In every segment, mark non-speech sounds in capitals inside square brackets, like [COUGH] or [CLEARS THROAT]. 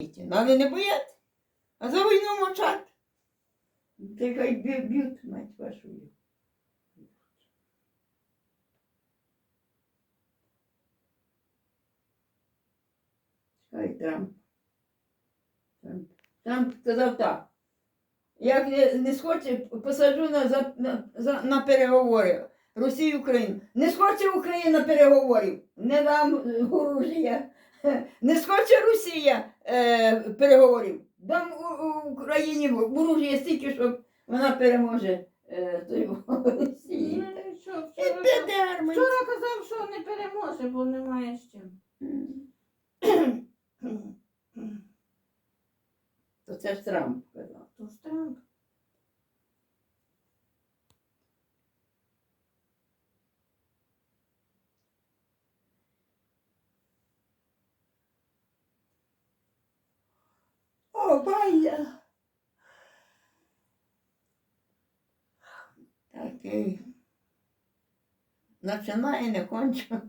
Ну, але не бояться. А за війну мовчать. Ти хай б'ють, мать вашу. Чекай, Трамп. Трамп. Трамп сказав так. Як не, не схоче, посаджу на, за, на, на переговори. Росію Україну. Не схоче Україна переговорів. Не дам е, оружія. [LAUGHS] Не схоче Росія е, переговорів. Дам у, у Україні ворожі стільки, щоб вона переможе е, той, Росії. Ну, що, І вчора, піде армія. вчора казав, що не переможе, бо немає з чим. [CLEARS THROAT] То це ж Трамп казав. То ж Трамп. Байя. Такий. Починає, не кончу.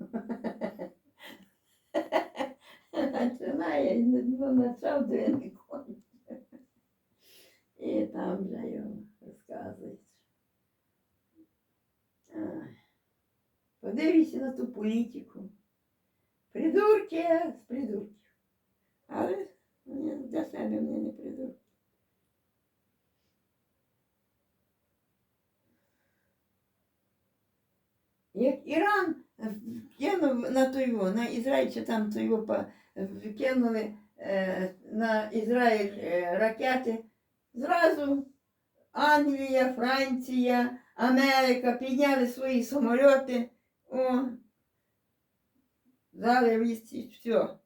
Починає, не почав, то я не кончу. І там вже його розказують. Подивіться на ту політику. Придурки з придурків. Але для себе мені не придурки. Як Іран е, кинув на Тойво, на Ізраїль чи там Тойво по- кинули е, на Ізраїль е, ракети, зразу Англія, Франція, Америка підняли свої самольоти, о, дали відсіч, все.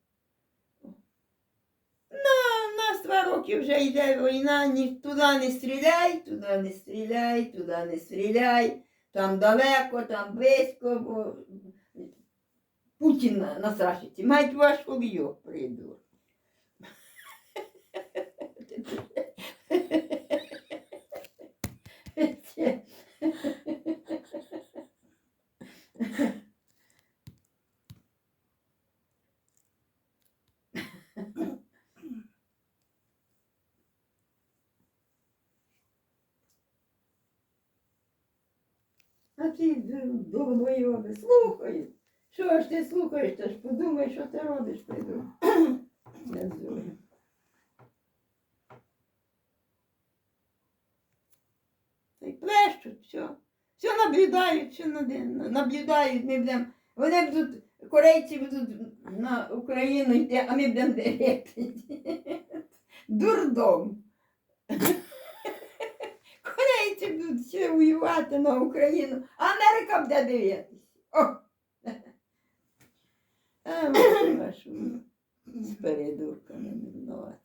Нас два роки вже йде війна, ні туди не стріляй, туди не стріляй, туди не стріляй, там далеко, там близько, бо Путін на- настрашиться. Мать вашу б'ю, прийду. [LAUGHS] А ти долбойоби, слухай. Що ж ти слухаєш, та ж подумай, що ти робиш, [CLEARS THROAT] зую. Та й плещуть, все. Все наблюдають, все наблюдають, ми будемо. Вони будуть, корейці будуть на Україну йти, а ми будемо дивитися. [LAUGHS] Дурдом. [LAUGHS] Будуть ще воювати на Україну, Америка буде дивитися. А, [LAUGHS] вашу з передурками не.